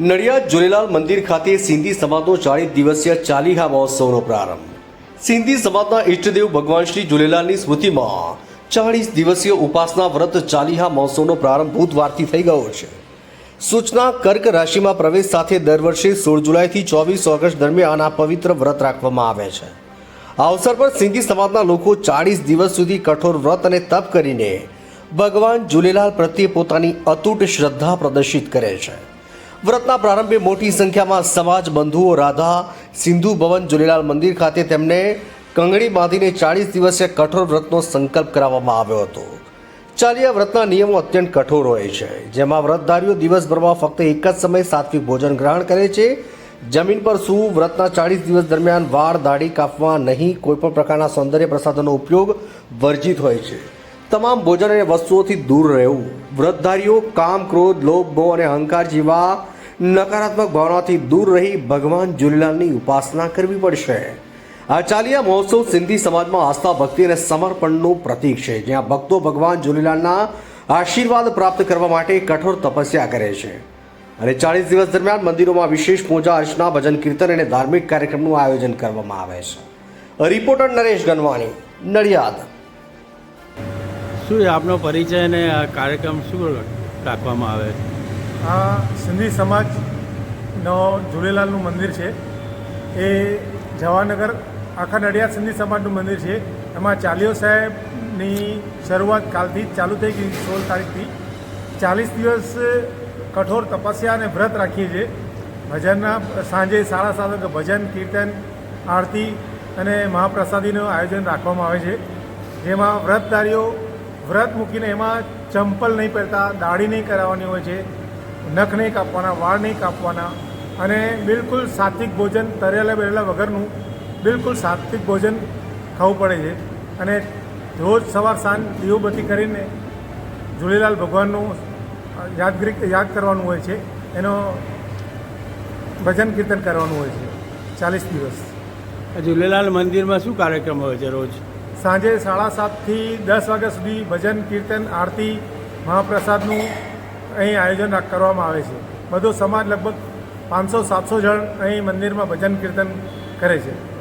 નડિયાદ ઝૂલેલાલ મંદિર ખાતે સિંધી સમાજનો ચાળીસ દિવસીય ચાલીહા મહોત્સવનો પ્રારંભ. સિંધી સમાજના ઈષ્ટદેવ ભગવાન શ્રી ઝૂલેલાલની સ્મૃતિમાં ચાળીસ દિવસીય ઉપાસના વ્રત ચાલીહા મહોત્સવનો પ્રારંભ બુધવારથી થઈ ગયો છે. સૂચના કર્ક રાશિમાં પ્રવેશ સાથે દર વર્ષે સોળ જુલાઈથી ચોવીસ ઓગસ્ટ દરમિયાન આ પવિત્ર વ્રત રાખવામાં આવે છે. આ અવસર પર સિંધી સમાજના લોકો ચાળીસ દિવસ સુધી કઠોર વ્રત અને તપ કરીને ભગવાન ઝૂલેલાલ પ્રત્યે પોતાની અતૂટ શ્રદ્ધા પ્રદર્શિત કરે છે. વ્રતના પ્રારંભે મોટી સંખ્યામાં સમાજ બંધુઓ રાધા, સિંધુ ભવન ઝૂલેલાલ મંદિર ખાતે તેમને કંગણી બાંધીને ચાળીસ દિવસે કઠોર વ્રતનો સંકલ્પ કરાવવામાં આવ્યો હતો. ચાલિયા વ્રતના નિયમો અત્યંત કઠોર હોય છે. જેમાં વ્રતધારીઓ દિવસભરમાં ફક્ત એક જ સમયે સાત્વિક ભોજન ગ્રહણ કરે છે. જમીન પર સૂવું વ્રતના ચાળીસ દિવસ દરમિયાન વાળ, દાઢી કાપવા નહીં કોઈપણ પ્રકારના સૌંદર્ય પ્રસાધનનો ઉપયોગ વર્જિત હોય છે. તમામ ભોજન અને વસ્તુઓથી દૂર રહેવું. વ્રતધારીઓ, કામ, ક્રોધ, લોભ, મોહ અને અહંકાર જેવા નકારાત્મક ભાવનાથી દૂર રહી ભગવાન ઝૂલેલાલની ઉપાસના કરવી પડશે. આ ચાલિયા મહોત્સવ સિંધી સમાજમાં આસ્થા, ભક્તિ અને સમર્પણનું પ્રતીક છે, જ્યાં ભક્તો ભગવાન ઝૂલેલાલના આશીર્વાદ પ્રાપ્ત કરવા માટે કઠોર તપસ્યા કરે છે. અને ચાળીસ દિવસ દરમિયાન મંદિરોમાં વિશેષ પૂજા, અર્ચના, ભજન, કીર્તન અને ધાર્મિક કાર્યક્રમનું આયોજન કરવામાં આવે છે. રિપોર્ટર નરેશ ગનવાણી, નડિયાદ. શું આપનો પરિચય અને આ કાર્યક્રમ શું રાખવામાં આવે આ સિંધી સમાજનો ઝૂલેલાલનું મંદિર છે. એ જવાનગર, આખા નડિયાદ સિંધી સમાજનું મંદિર છે. એમાં ચાલીઓ સાહેબની શરૂઆત કાલથી જ ચાલુ થઈ ગઈ સોળ તારીખથી. ચાલીસ દિવસ કઠોર તપસ્યા અને વ્રત રાખીએ છીએ. ભજનના સાંજે સાડા સાત ભજન, કીર્તન, આરતી અને મહાપ્રસાદીનું આયોજન રાખવામાં આવે છે. જેમાં વ્રતધારીઓ વ્રત મૂકીને એમાં ચંપલ નહીં પહેરતા, દાઢી નહીં કરાવવાની હોય છે, નખ નહીં કાપવાના, વાળ નહીં કાપવાના, અને બિલકુલ સાત્વિક ભોજન તરેલા બેરેલા વગરનું બિલકુલ સાત્વિક ભોજન ખાવું પડે છે. અને રોજ સવાર સાંજ દીવબત્તી કરીને ઝૂલેલાલ ભગવાનનું યાદગીરી યાદ કરવાનું હોય છે. એનો ભજન કીર્તન કરવાનું હોય છે. ચાલીસ દિવસ. ઝૂલેલાલ મંદિરમાં શું કાર્યક્રમ હોય છે રોજ? સાંજે સાડા સાતથી દસ વાગ્યા સુધી ભજન, કીર્તન, આરતી, મહાપ્રસાદનું અહીં આયોજન કરવામાં આવે છે. બધો સમાજ લગભગ પાંચસો, સાતસો જણ અહીં મંદિરમાં ભજન, કીર્તન કરે છે.